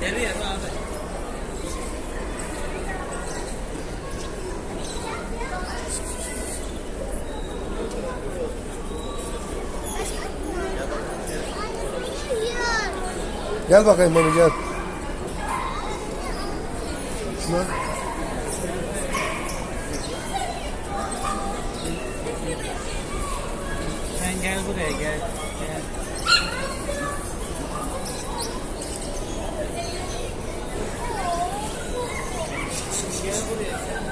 Nereye abi? Gel bakayım bana gel. Şuna. Sen gel buraya gel. gel. Gel buraya sen.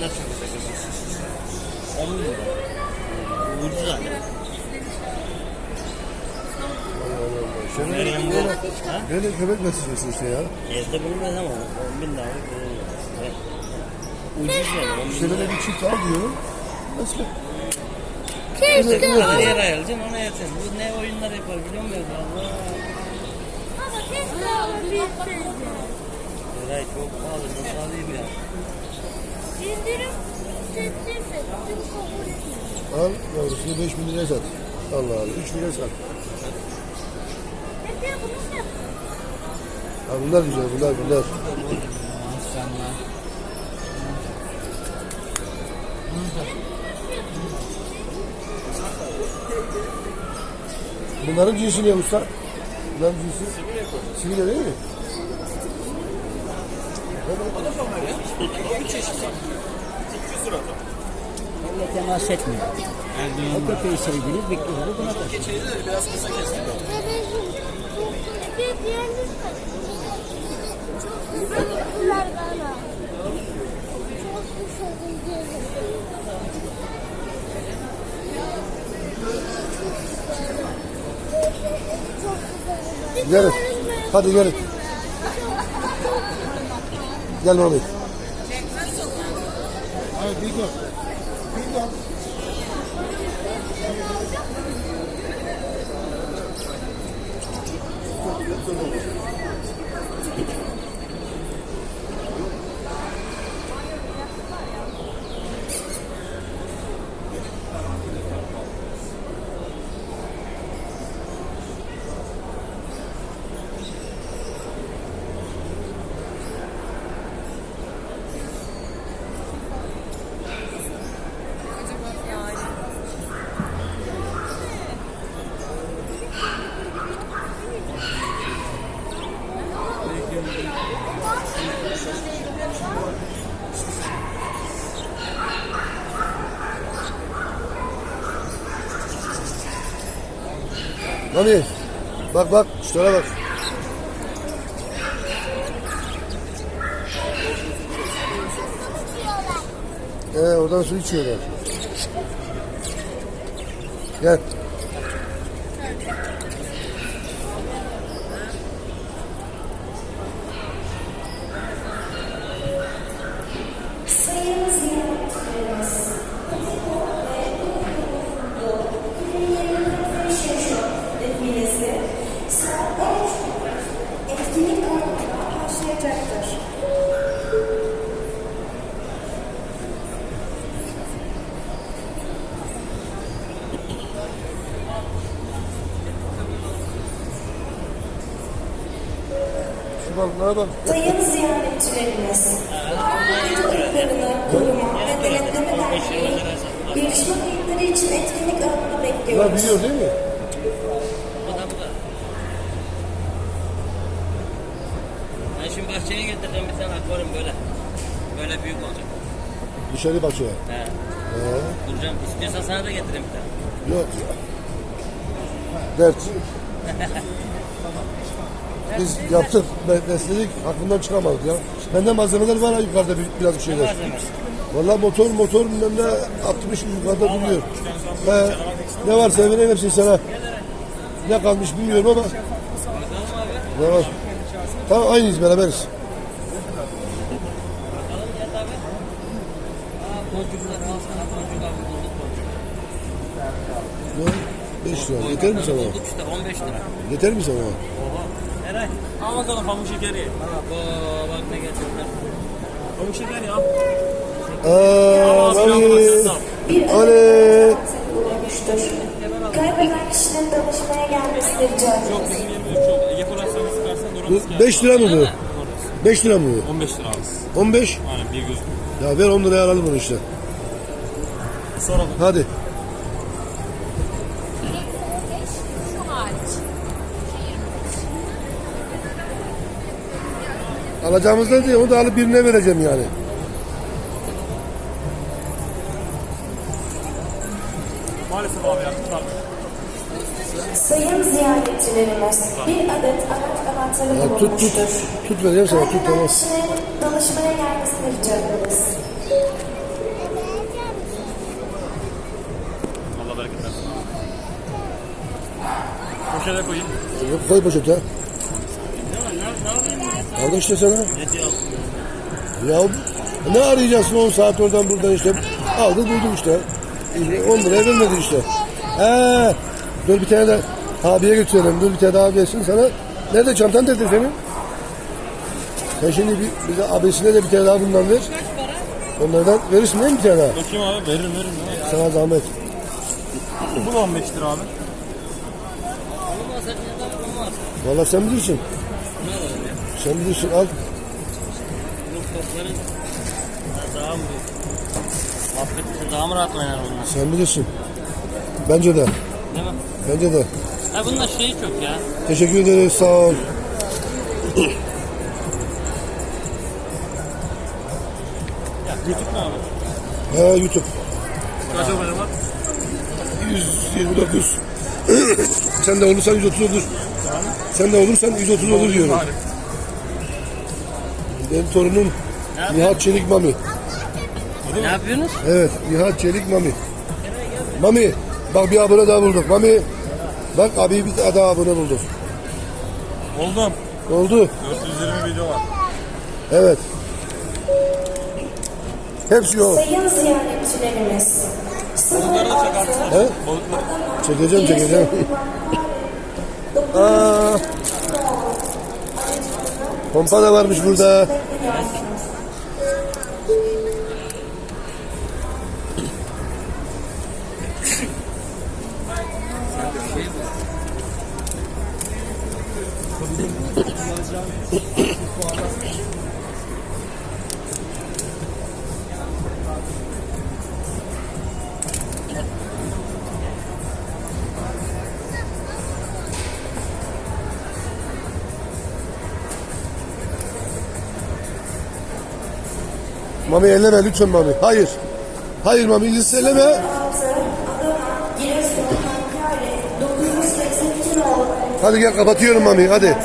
Ne çok güzel. 10 lira. Ucuz zaten. Şöyle, böyle, böyle köpek besliyorsun işte ya. Evde bulunmaz ama 10 bin lira. Evet. Ucuz yani 10 bin İşte böyle bir çift al diyorum. Nasıl? Keşke. Kadar yer ayıracaksın ona yatacaksın. Bu ne oyunlar yapar biliyor musun? Allah. Ama keşke alabilseydim. Eray çok pahalı nasıl alayım ya? İndirim kabul etmiyor. Al yavrusunu 5 bin liraya sat. Allah Allah 3 liraya sat. Ha bunlar güzel bunlar bunlar. Bunların cinsi ne usta? Bunların cinsi? Sivile değil mi? Onunla temas etmiyor. O köpeği sevdiniz, bekliyordu buna da. Bebeğim. Bir diğerleri de. Çok güzel gittiler bana. Çok güzel diyelim. Çok güzel. Gidelim. Hadi gelin. Gel Mehmet. Hayır, bir gel. Mami. Bak bak. Şuraya bak. Ee, oradan su içiyorlar. Gel. Balıklara bak. Sayın ziyaretçilerimiz, Aile Çocuklarını Koruma ve Denetleme Derneği gelişme kayıtları için etkinlik Bunlar bekliyoruz. biliyor değil mi? Da da. Ben şimdi bahçeye getireceğim bir tane akvaryum böyle. Böyle büyük olacak. Dışarı bakıyor. He. Ee, Kuracağım. İstiyorsan sana da getireyim bir tane. yok ya. Dert. Biz yaptık, be- besledik, aklından çıkamadık ya. Bende malzemeler var ha yukarıda bir, biraz bir şeyler. Vallahi motor motor bilmem ne 60 yukarıda duruyor. He, ne varsa vereyim hepsini sana. Ne kalmış bilmiyorum ama ne var? Tamam aynıyız beraberiz. Ne? 5 lira. Yeter mi sana? Bulduk işte 15 lira. Yeter mi sana? Eray. Al bakalım pamuk şekeri. Ha bu bak ne getirdiler. Pamuk şekeri al. Aa, Ali. Ali. bulunmuştur. Kaybeden kişinin danışmaya gelmesini rica bizim yerimiz. Ege sıkarsan Doratis 5 lira mı bu? 5 lira mı bu? 15 lira abi. 15? Aynen bir göz. Ya ver 10 liraya alalım bunu işte. Soralım. Hadi. Alacağımızdan değil onu da alıp birine vereceğim yani. Maalesef abi yaptılar. Sayın ziyaretçilerimiz, bir adet araç anahtarı Ya tut tut. bulunmuştur. Tut vereceğim sana tut tamam. kişinin danışmaya gelmesini rica ederiz. Allah bereket versin. Poşete koyayım. Koy poşete. Aldı işte sana. Ne diyor? Ya ne arayacaksın 10 saat oradan buradan işte. Aldı bulduk işte. 10 liraya vermedi işte. He, dur bir tane de abiye götürelim. Dur bir tane daha versin sana. Nerede çantan nerede senin? Sen şimdi bir, bize abisine de bir tane daha bundan ver. Onlardan verirsin değil mi bir tane daha? Bakayım abi veririm veririm. Ya. Sana zahmet. Bu da 15 lira abi. Vallahi sen bilirsin. Sen bilirsin al. Daha mı? Muhabbet daha mı rahat oynar bunlar? Sen bilirsin. Bence de. Değil mi? Bence de. Ha bunda şey çok ya. Teşekkür ederiz. Sağ ol. Ya YouTube mu abi? He YouTube. Kaç abone var? 129. Sen de olursan 130 olur. Sen de olursan 130 olur diyorum. Harika. Benim torunum Nihat Çelik Mami. Ne yapıyorsunuz? Evet Nihat Çelik Mami. Mami bak bir abone daha bulduk. Mami bak abi bir daha abone bulduk. Oldum. Oldu. 420 video var. Evet. Hepsi o. Sayın ziyaretçilerimiz, Bunları da. He? Balıkları. Çekeceğim çekeceğim. Aa, pompa da varmış burada. Mami elleme lütfen Mami. Hayır. Hayır Mami elleme. 982 nolu Hadi gel kapatıyorum Mami hadi.